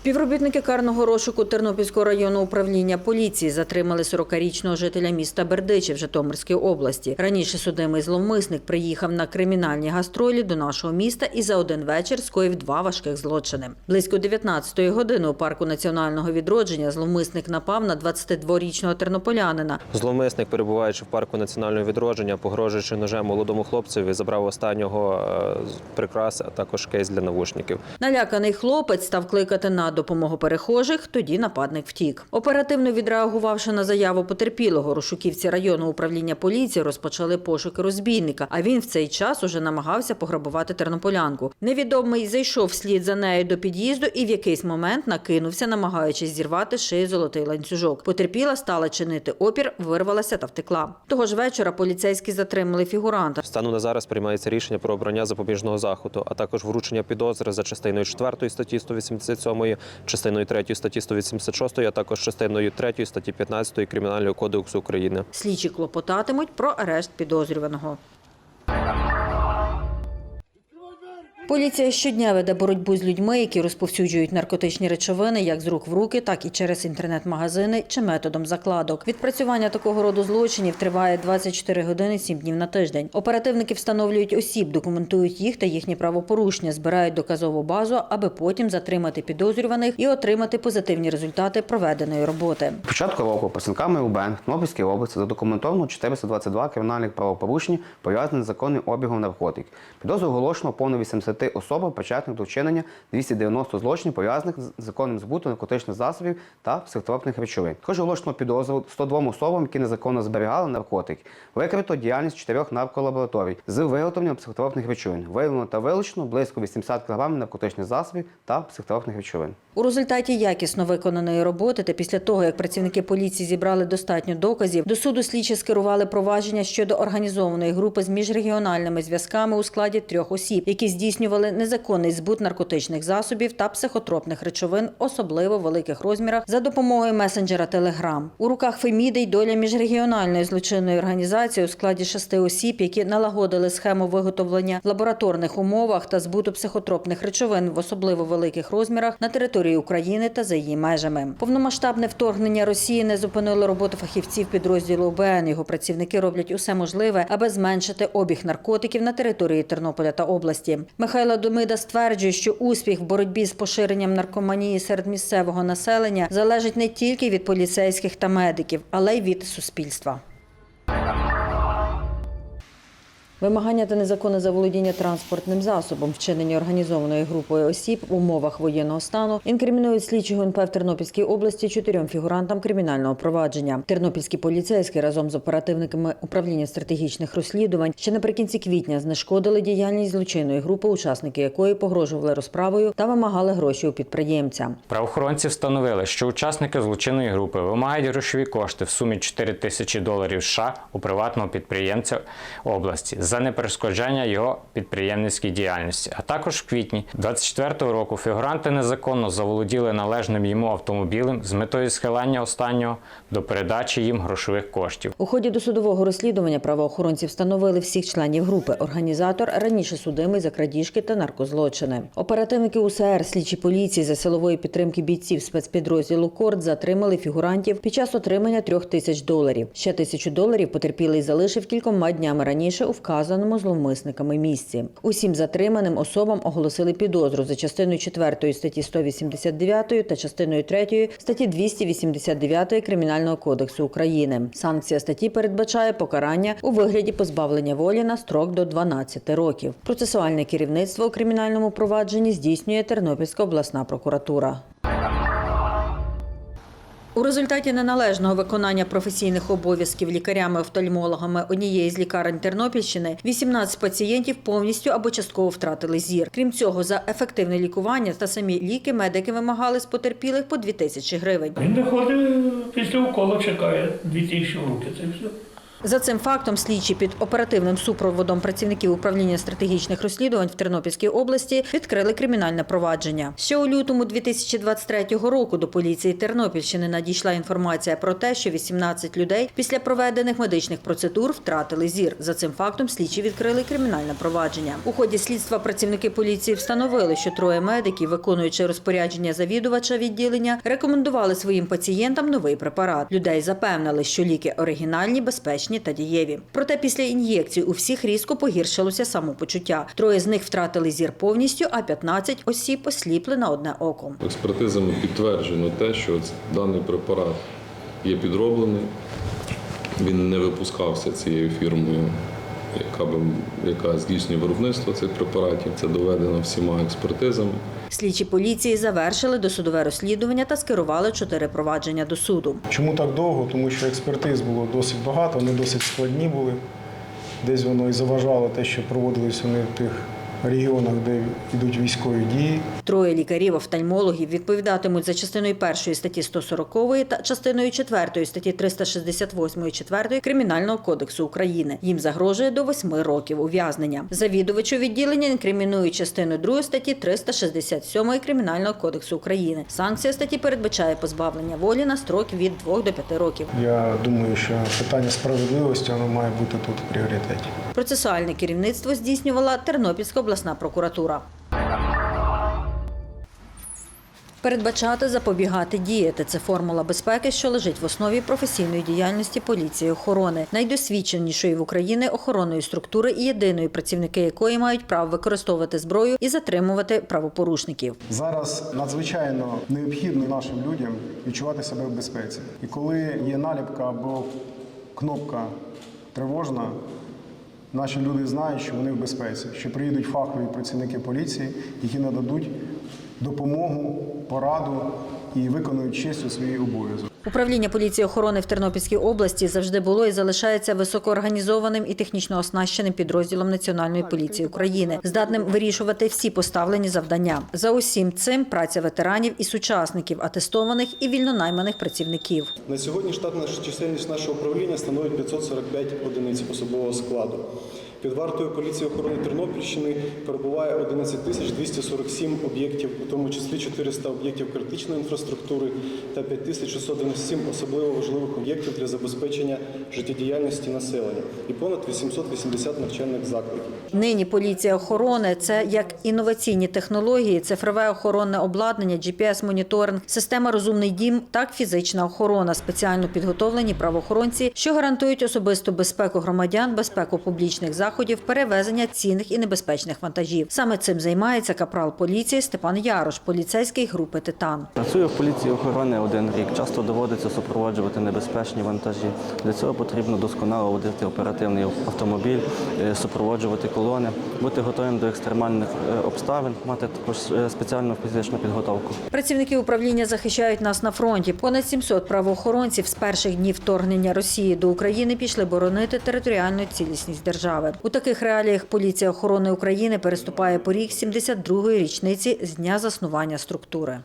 Співробітники карного розшуку Тернопільського районного управління поліції затримали 40-річного жителя міста Бердичів Житомирської області. Раніше судимий зловмисник приїхав на кримінальні гастролі до нашого міста і за один вечір скоїв два важких злочини. Близько 19-ї години у парку національного відродження зловмисник напав на 22-річного тернополянина. Зловмисник, перебуваючи в парку національного відродження, погрожуючи ножем молодому хлопцеві, забрав останнього е, прикрас, а також кейс для навушників. Наляканий хлопець став кликати на допомогу перехожих. Тоді нападник втік. Оперативно відреагувавши на заяву потерпілого, розшуківці районного управління поліції розпочали пошуки розбійника. А він в цей час уже намагався пограбувати тернополянку. Невідомий зайшов вслід за нею до під'їзду і в якийсь момент накинувся, намагаючись зірвати шиї золотий ланцюжок. Потерпіла стала чинити опір, вирвалася та втекла. Того ж вечора поліцейські затримали фігуранта. Стану на зараз приймається рішення про обрання запобіжного заходу, а також вручення підозри за частиною 4 статті 187, частиною 3 статті 186, а також частиною 3 статті 15 Кримінального кодексу України. Слідчі клопотатимуть про арешт підозрюваного. Поліція щодня веде боротьбу з людьми, які розповсюджують наркотичні речовини як з рук в руки, так і через інтернет-магазини чи методом закладок. Відпрацювання такого роду злочинів триває 24 години 7 днів на тиждень. Оперативники встановлюють осіб, документують їх та їхні правопорушення, збирають доказову базу, аби потім затримати підозрюваних і отримати позитивні результати проведеної роботи. Початку року працівниками УБН в Тернопільській області задокументовано 422 кримінальних правопорушень, пов'язаних з законним обігом наркотиків. Підозру оголошено повно 80 особам, причетних до вчинення 290 злочинів, пов'язаних з законним збутом наркотичних засобів та психотропних речовин. Також оголошено підозру 102 особам, які незаконно зберігали наркотики. Викрито діяльність чотирьох нарколабораторій з виготовленням психотропних речовин. Виявлено та вилучено близько 80 кг наркотичних засобів та психотропних речовин. У результаті якісно виконаної роботи та після того, як працівники поліції зібрали достатньо доказів, до суду слідчі скерували провадження щодо організованої групи з міжрегіональними зв'язками у складі трьох осіб, які здійснювали незаконний збут наркотичних засобів та психотропних речовин, особливо в великих розмірах, за допомогою месенджера Telegram. У руках Феміди й доля міжрегіональної злочинної організації у складі шести осіб, які налагодили схему виготовлення в лабораторних умовах та збуту психотропних речовин в особливо великих розмірах на території України та за її межами. Повномасштабне вторгнення Росії не зупинило роботу фахівців підрозділу ОБН. Його працівники роблять усе можливе, аби зменшити обіг наркотиків на території Тернополя та області. Михайло Домида стверджує, що успіх в боротьбі з поширенням наркоманії серед місцевого населення залежить не тільки від поліцейських та медиків, але й від суспільства. Вимагання та незаконне заволодіння транспортним засобом, вчинені організованою групою осіб в умовах воєнного стану, інкримінують слідчі ГУНП в Тернопільській області чотирьом фігурантам кримінального провадження. Тернопільські поліцейські разом з оперативниками управління стратегічних розслідувань ще наприкінці квітня знешкодили діяльність злочинної групи, учасники якої погрожували розправою та вимагали гроші у підприємця. Правоохоронці встановили, що учасники злочинної групи вимагають грошові кошти в сумі 4 тисячі доларів США у приватного підприємця області за неперешкоджання його підприємницькій діяльності. А також в квітні 24-го року фігуранти незаконно заволоділи належним йому автомобілем з метою схилання останнього до передачі їм грошових коштів. У ході досудового розслідування правоохоронці встановили всіх членів групи. Організатор раніше судимий за крадіжки та наркозлочини. Оперативники УСР, слідчі поліції за силової підтримки бійців спецпідрозділу Корд затримали фігурантів під час отримання трьох тисяч доларів. Ще тисячу доларів потерпілий залишив кількома днями раніше у вказаному зловмисниками місці. Усім затриманим особам оголосили підозру за частиною 4 статті 189 та частиною 3 статті 289 Кримінального кодексу України. Санкція статті передбачає покарання у вигляді позбавлення волі на строк до 12 років. Процесуальне керівництво у кримінальному провадженні здійснює Тернопільська обласна прокуратура. У результаті неналежного виконання професійних обов'язків лікарями-офтальмологами однієї з лікарень Тернопільщини 18 пацієнтів повністю або частково втратили зір. Крім цього, за ефективне лікування та самі ліки медики вимагали з потерпілих по 2 тисячі гривень. Він виходить після уколу, чекає 2 тисячі руки. Це все. За цим фактом слідчі під оперативним супроводом працівників управління стратегічних розслідувань в Тернопільській області відкрили кримінальне провадження. Ще у лютому 2023 року до поліції Тернопільщини надійшла інформація про те, що 18 людей після проведених медичних процедур втратили зір. За цим фактом слідчі відкрили кримінальне провадження. У ході слідства працівники поліції встановили, що троє медиків, виконуючи розпорядження завідувача відділення, рекомендували своїм пацієнтам новий препарат. Людей запевнили, що ліки оригінальні, безпечні та дієві. Проте після ін'єкцій у всіх різко погіршилося самопочуття. Троє з них втратили зір повністю, а 15 осіб осліпли на одне око. Експертизами підтверджено те, що даний препарат є підроблений, він не випускався цією фірмою, яка, би, яка здійснює виробництво цих препаратів. Це доведено всіма експертизами. Слідчі поліції завершили досудове розслідування та скерували чотири провадження до суду. Чому так довго? Тому що експертиз було досить багато, вони досить складні були. Десь воно і заважало те, що проводились вони в тих регіонах, де йдуть військові дії. Троє лікарів-офтальмологів відповідатимуть за частиною першої статті 140 та частиною 4 статті 368 4 Кримінального кодексу України. Їм загрожує до 8 років ув'язнення. Завідувачу відділення інкримінують частину 2 статті 367 Кримінального кодексу України. Санкція статті передбачає позбавлення волі на строк від 2 до 5 років. Я думаю, що питання справедливості воно має бути тут в пріоритеті. Процесуальне керівництво здійснювала Тернопільська обласна прокуратура. Передбачати, запобігати, діяти це формула безпеки, що лежить в основі професійної діяльності поліції охорони, найдосвідченішої в Україні охоронної структури і єдиної працівники якої мають право використовувати зброю і затримувати правопорушників. Зараз надзвичайно необхідно нашим людям відчувати себе в безпеці. І коли є наліпка або кнопка тривожна, наші люди знають, що вони в безпеці, що приїдуть фахові працівники поліції, які нададуть допомогу, пораду і виконують честю свій обов'язок. Управління поліції охорони в Тернопільській області завжди було і залишається високоорганізованим і технічно оснащеним підрозділом Національної поліції України, здатним вирішувати всі поставлені завдання. За усім цим праця ветеранів і сучасників, атестованих і вільнонайманих працівників. На сьогодні штатна чисельність нашого управління становить 545 одиниць особового складу. Під вартою поліції охорони Тернопільщини перебуває 11 тисяч 247 об'єктів, у тому числі 400 об'єктів критичної інфраструктури та 5697 особливо важливих об'єктів для забезпечення життєдіяльності населення і понад 880 навчальних закладів. Нині поліція охорони це як інноваційні технології, цифрове охоронне обладнання, GPS-моніторинг, система розумний дім, так фізична охорона, спеціально підготовлені правоохоронці, що гарантують особисту безпеку громадян, безпеку публічних заходів, перевезення цінних і небезпечних вантажів. Саме цим займається капрал поліції Степан Ярош, поліцейський групи Титан. Працюю в поліції охорони один рік. Часто доводиться супроводжувати небезпечні вантажі. Для цього потрібно досконало водити оперативний автомобіль, е, супроводжувати колони, бути готовим до екстремальних е, обставин, мати також е, спеціальну фізичну підготовку. Працівники управління захищають нас на фронті. Понад 700 правоохоронців з перших днів вторгнення Росії до України пішли боронити територіальну цілісність держави. У таких реаліях поліція охорони України переступає поріг 72-ї річниці з дня заснування структури.